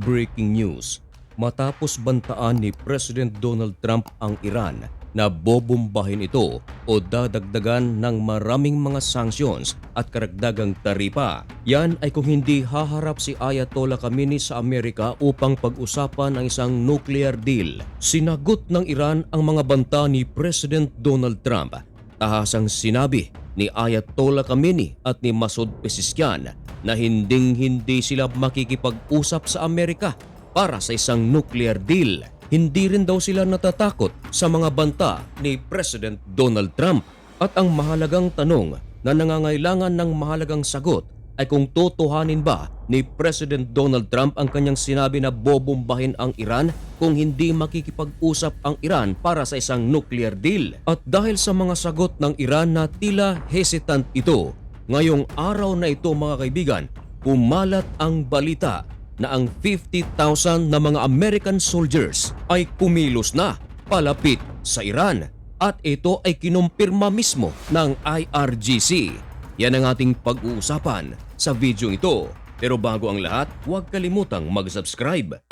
Breaking news. Matapos bantaan ni President Donald Trump ang Iran na bobombahin ito o dadagdagan ng maraming mga sanctions at karagdagang taripa. Yan ay kung hindi haharap si Ayatollah Khamenei sa Amerika upang pag-usapan ang isang nuclear deal. Sinagot ng Iran ang mga banta ni President Donald Trump. Tahasang sinabi ni Ayatollah Khamenei at ni Masoud Pezeshkian na hinding-hindi sila makikipag-usap sa Amerika para sa isang nuclear deal. Hindi rin daw sila natatakot sa mga banta ni President Donald Trump. At ang mahalagang tanong na nangangailangan ng mahalagang sagot ay kung totohanin ba ni President Donald Trump ang kanyang sinabi na bobombahin ang Iran kung hindi makikipag-usap ang Iran para sa isang nuclear deal. At dahil sa mga sagot ng Iran na tila hesitant ito, ngayong araw na ito mga kaibigan, kumalat ang balita na ang 50,000 na mga American soldiers ay kumilos na palapit sa Iran at ito ay kinumpirma mismo ng IRGC. Yan ang ating pag-uusapan sa video ito. Pero bago ang lahat, huwag kalimutang mag-subscribe.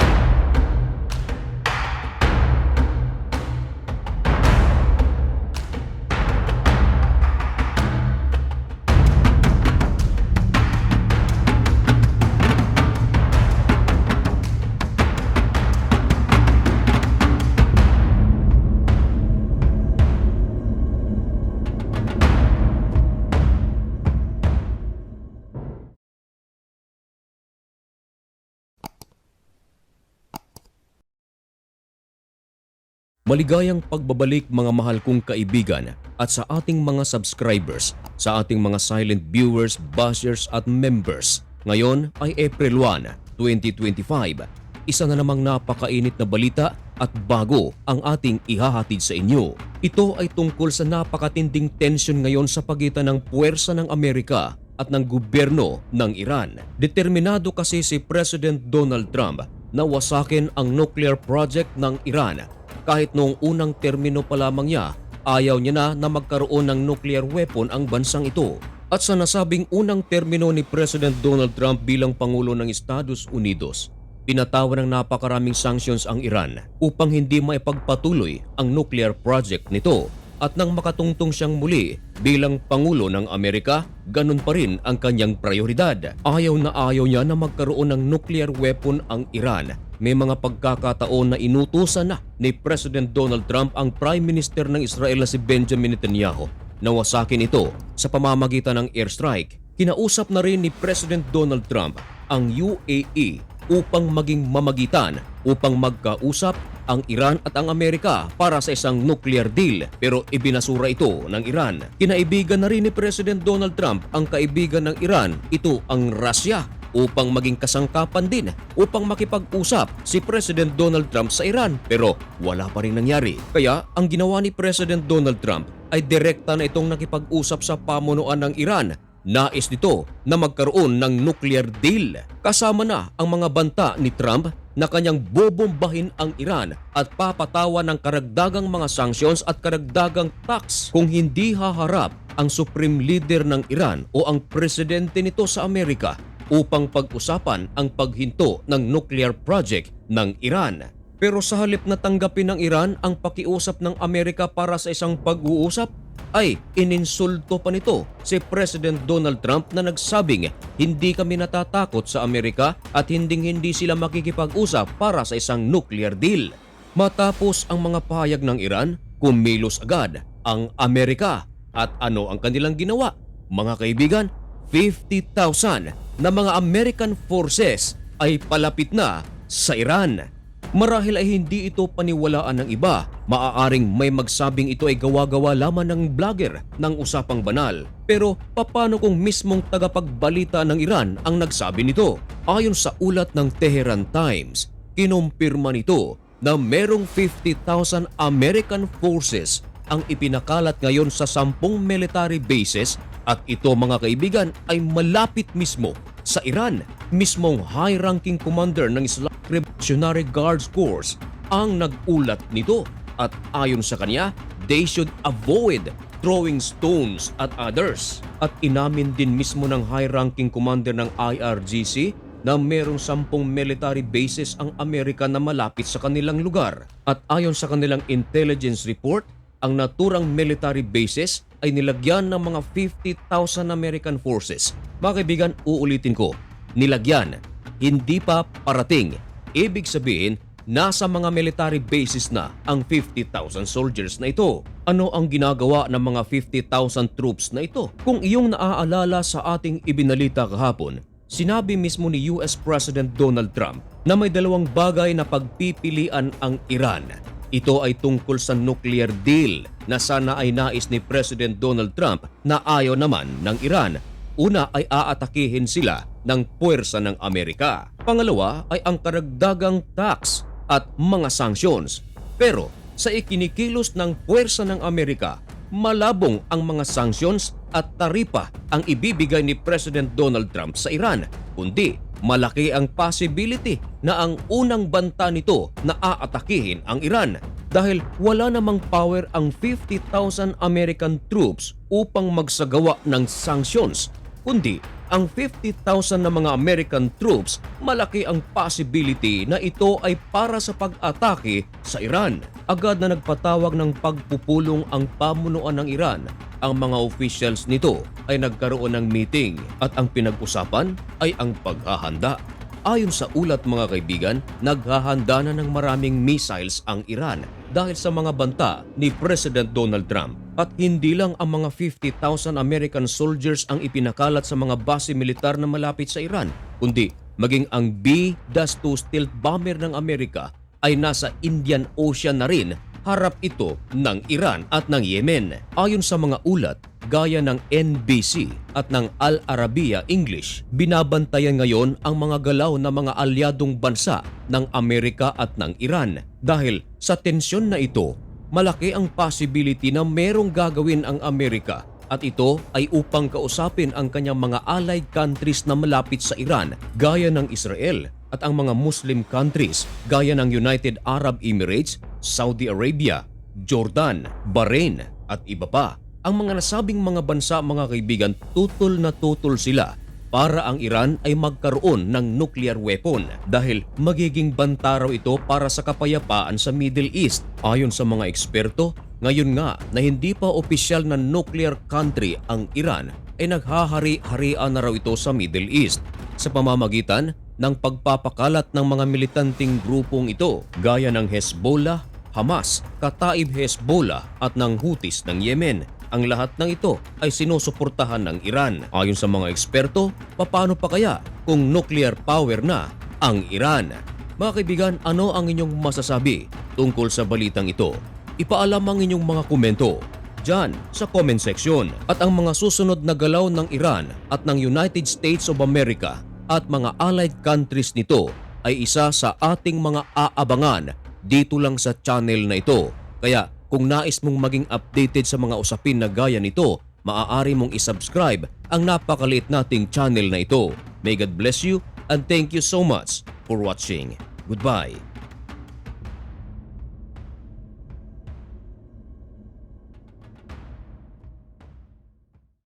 Maligayang pagbabalik mga mahal kong kaibigan at sa ating mga subscribers, sa ating mga silent viewers, bashers at members. Ngayon ay April 1, 2025. Isa na namang napakainit na balita at bago ang ating ihahatid sa inyo. Ito ay tungkol sa napakatinding tensyon ngayon sa pagitan ng puwersa ng Amerika at ng gobyerno ng Iran. Determinado kasi si President Donald Trump na wasakin ang nuclear project ng Iran kahit noong unang termino pa lamang niya, ayaw niya na na magkaroon ng nuclear weapon ang bansang ito. At sa nasabing unang termino ni President Donald Trump bilang Pangulo ng Estados Unidos, pinatawan ng napakaraming sanctions ang Iran upang hindi maipagpatuloy ang nuclear project nito. At nang makatungtong siyang muli bilang Pangulo ng Amerika, ganun pa rin ang kanyang prioridad. Ayaw na ayaw niya na magkaroon ng nuclear weapon ang Iran may mga pagkakataon na inutusan na ni President Donald Trump ang Prime Minister ng Israel na si Benjamin Netanyahu na wasakin ito sa pamamagitan ng airstrike. Kinausap na rin ni President Donald Trump ang UAE upang maging mamagitan upang magkausap ang Iran at ang Amerika para sa isang nuclear deal pero ibinasura ito ng Iran. Kinaibigan na rin ni President Donald Trump ang kaibigan ng Iran, ito ang Russia upang maging kasangkapan din upang makipag-usap si President Donald Trump sa Iran pero wala pa rin nangyari. Kaya ang ginawa ni President Donald Trump ay direkta na itong nakipag-usap sa pamunuan ng Iran Nais nito na magkaroon ng nuclear deal. Kasama na ang mga banta ni Trump na kanyang bobombahin ang Iran at papatawa ng karagdagang mga sanctions at karagdagang tax kung hindi haharap ang supreme leader ng Iran o ang presidente nito sa Amerika upang pag-usapan ang paghinto ng nuclear project ng Iran. Pero sa halip na tanggapin ng Iran ang pakiusap ng Amerika para sa isang pag-uusap, ay ininsulto pa nito si President Donald Trump na nagsabing hindi kami natatakot sa Amerika at hinding hindi sila makikipag-usap para sa isang nuclear deal. Matapos ang mga pahayag ng Iran, kumilos agad ang Amerika at ano ang kanilang ginawa? Mga kaibigan, 50,000 na mga American forces ay palapit na sa Iran. Marahil ay hindi ito paniwalaan ng iba. Maaaring may magsabing ito ay gawa-gawa lamang ng vlogger ng usapang banal. Pero papano kung mismong tagapagbalita ng Iran ang nagsabi nito? Ayon sa ulat ng Tehran Times, kinumpirma nito na merong 50,000 American forces ang ipinakalat ngayon sa sampung military bases at ito mga kaibigan ay malapit mismo sa Iran. Mismong high-ranking commander ng Islamic Revolutionary Guards Corps ang nag-ulat nito at ayon sa kanya, they should avoid throwing stones at others. At inamin din mismo ng high-ranking commander ng IRGC na merong sampung military bases ang Amerika na malapit sa kanilang lugar. At ayon sa kanilang intelligence report, ang naturang military bases ay nilagyan ng mga 50,000 American forces. Mga kaibigan, uulitin ko, nilagyan, hindi pa parating. Ibig sabihin, nasa mga military bases na ang 50,000 soldiers na ito. Ano ang ginagawa ng mga 50,000 troops na ito? Kung iyong naaalala sa ating ibinalita kahapon, sinabi mismo ni US President Donald Trump na may dalawang bagay na pagpipilian ang Iran. Ito ay tungkol sa nuclear deal na sana ay nais ni President Donald Trump na ayaw naman ng Iran. Una ay aatakihin sila ng puwersa ng Amerika. Pangalawa ay ang karagdagang tax at mga sanctions. Pero sa ikinikilos ng puwersa ng Amerika, malabong ang mga sanctions at taripa ang ibibigay ni President Donald Trump sa Iran, kundi malaki ang possibility na ang unang banta nito na aatakihin ang Iran dahil wala namang power ang 50,000 American troops upang magsagawa ng sanctions kundi ang 50,000 na mga American troops, malaki ang possibility na ito ay para sa pag-atake sa Iran. Agad na nagpatawag ng pagpupulong ang pamunuan ng Iran. Ang mga officials nito ay nagkaroon ng meeting at ang pinag-usapan ay ang paghahanda. Ayon sa ulat mga kaibigan, naghahanda na ng maraming missiles ang Iran dahil sa mga banta ni President Donald Trump. At hindi lang ang mga 50,000 American soldiers ang ipinakalat sa mga base militar na malapit sa Iran, kundi maging ang B-2 stealth bomber ng Amerika ay nasa Indian Ocean na rin harap ito ng Iran at ng Yemen. Ayon sa mga ulat, gaya ng NBC at ng Al Arabiya English, binabantayan ngayon ang mga galaw ng mga alyadong bansa ng Amerika at ng Iran. Dahil sa tensyon na ito, malaki ang possibility na merong gagawin ang Amerika at ito ay upang kausapin ang kanyang mga allied countries na malapit sa Iran gaya ng Israel at ang mga Muslim countries gaya ng United Arab Emirates, Saudi Arabia, Jordan, Bahrain at iba pa. Ang mga nasabing mga bansa mga kaibigan tutol na tutol sila para ang Iran ay magkaroon ng nuclear weapon dahil magiging banta raw ito para sa kapayapaan sa Middle East. Ayon sa mga eksperto, ngayon nga na hindi pa opisyal na nuclear country ang Iran ay naghahari-harian na raw ito sa Middle East sa pamamagitan ng pagpapakalat ng mga militanting grupong ito gaya ng Hezbollah, Hamas, Kataib Hezbollah at ng Houthis ng Yemen. Ang lahat ng ito ay sinusuportahan ng Iran. Ayon sa mga eksperto, paano pa kaya kung nuclear power na ang Iran? Mga kaibigan, ano ang inyong masasabi tungkol sa balitang ito? Ipaalam ang inyong mga komento dyan sa comment section. At ang mga susunod na galaw ng Iran at ng United States of America at mga allied countries nito ay isa sa ating mga aabangan dito lang sa channel na ito. Kaya kung nais mong maging updated sa mga usapin na gaya nito, maaari mong isubscribe ang napakaliit nating channel na ito. May God bless you and thank you so much for watching. Goodbye.